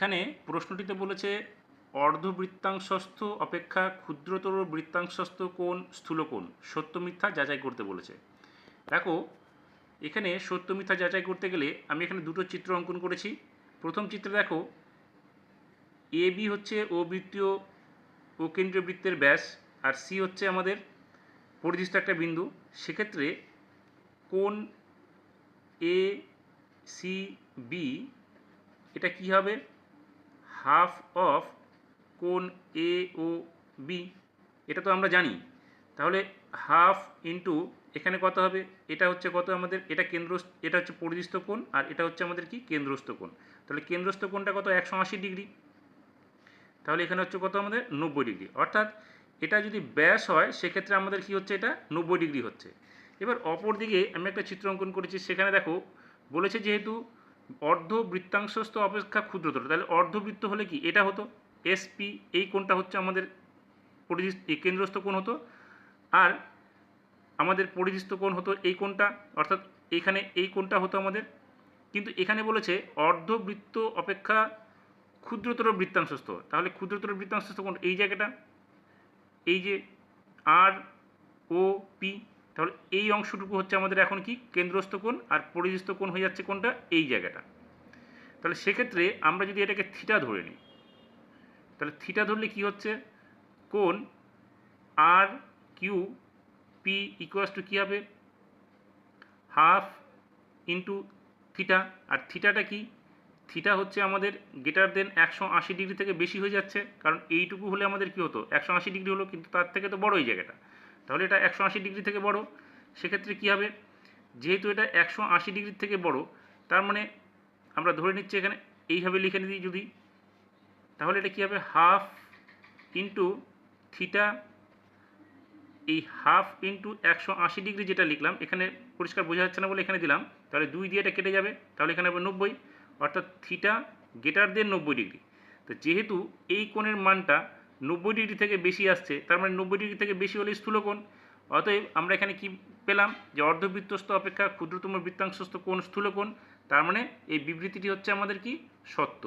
এখানে প্রশ্নটিতে বলেছে, অর্ধবৃত্তাংশস্থ অপেক্ষা ক্ষুদ্রতর বৃত্তাংশস্থ কোণ স্থূলকোণ। সত্য মিথ্যা যাচাই করতে বলেছে। দেখো, এখানে সত্য মিথ্যা যাচাই করতে গেলে আমি এখানে দুটো চিত্র অঙ্কন করেছি। প্রথম চিত্রে দেখো, এ বি হচ্ছে ও বৃত্তীয় ও কেন্দ্রীয় বৃত্তের ব্যাস, আর সি হচ্ছে আমাদের পরিদিষ্ট একটা বিন্দু। সেক্ষেত্রে কোন এ সি বি, এটা কি হবে? হাফ অফ কোন এ ও বি এটা তো আমরা জানি। তাহলে হাফ ইন্টু এখানে কত হবে? এটা হচ্ছে কত আমাদের? এটা কেন্দ্র এটা হচ্ছে পরিদিষ্ট কোণ আর এটা হচ্ছে আমাদের কি? কেন্দ্রস্থ কোণ। তাহলে কেন্দ্রস্থ কোণটা কত? একশো আশি ডিগ্রি। তাহলে এখানে হচ্ছে কত আমাদের? নব্বই ডিগ্রি। অর্থাৎ এটা যদি ব্যাস হয়, সেক্ষেত্রে আমাদের কি হচ্ছে এটা? নব্বই ডিগ্রি হচ্ছে। এবার অপর দিকে আমি একটা চিত্র অঙ্কন করেছি, সেখানে দেখো, বলেছে যেহেতু অর্ধ বৃত্তাংশস্থ অপেক্ষা ক্ষুদ্রতর। তাহলে অর্ধবৃত্ত হলে কি? এটা হতো। এসপি এই কোণটা হচ্ছে আমাদের পরিধিস্থ কেন্দ্রস্থ কোণ হতো। আর আমাদের পরিধিস্থ কোণ হতো এই কোণটা, অর্থাৎ এখানে এই কোণটা হতো আমাদের। কিন্তু এখানে বলেছে অর্ধবৃত্ত অপেক্ষা ক্ষুদ্রতর বৃত্তাংশস্থ। তাহলে ক্ষুদ্রতর বৃত্তাংশস্থ কোণ এই জায়গাটা, এই যে আর ও পি তাহলে এই অংশটুকু হচ্ছে আমাদের এখন কি? কেন্দ্রস্থ কোণ আর পরিধিস্থ কোণ হয়ে যাচ্ছে কোনটা এই জায়গাটা। তাহলে সেক্ষেত্রে আমরা যদি এটাকে থিটা ধরে নিই, তাহলে থিটা ধরলে কি হচ্ছে? কোন R Q P equals to কী হবে? হাফ ইন্টু থিটা আর থিটাটা কি? থিটা হচ্ছে আমাদের গ্রেটার দেন একশো আশি ডিগ্রি থেকে বেশি হয়ে যাচ্ছে, কারণ এইটুকু হলে আমাদের কি হতো? একশো আশি ডিগ্রি হলো, কিন্তু তার থেকে তো বড় এই জায়গাটা। তাহলে এটা একশো আশি ডিগ্রি থেকে বড়। সেক্ষেত্রে কী হবে? যেহেতু এটা একশো আশি ডিগ্রি থেকে বড়, তার মানে আমরা ধরে নিচ্ছি এখানে এইভাবে লিখে নিই যদি। তাহলে এটা কী হবে? হাফ ইন্টু থিটা, এই হাফ ইন্টু একশো আশি ডিগ্রি যেটা লিখলাম, এখানে পরিষ্কার বোঝা যাচ্ছে না বলে এখানে দিলাম। তাহলে দুই দিয়ে এটা কেটে যাবে, তাহলে এখানে হবে নব্বই। অর্থাৎ থিটা, গেটার দেন নব্বই ডিগ্রি। তো যেহেতু এই কোণের মানটা নব্বই ডিগ্রি থেকে বেশি আসছে, তার মানে নব্বই ডিগ্রি থেকে বেশি হলে স্থূলকোণ। অতএব আমরা এখানে কি পেলাম? যে অর্ধবৃত্তস্থ অপেক্ষা ক্ষুদ্রতম বৃত্তাংশস্থ কোণ স্থূলকোণ, তার মানে এই বিবৃতিটি হচ্ছে আমাদের কি? সত্য।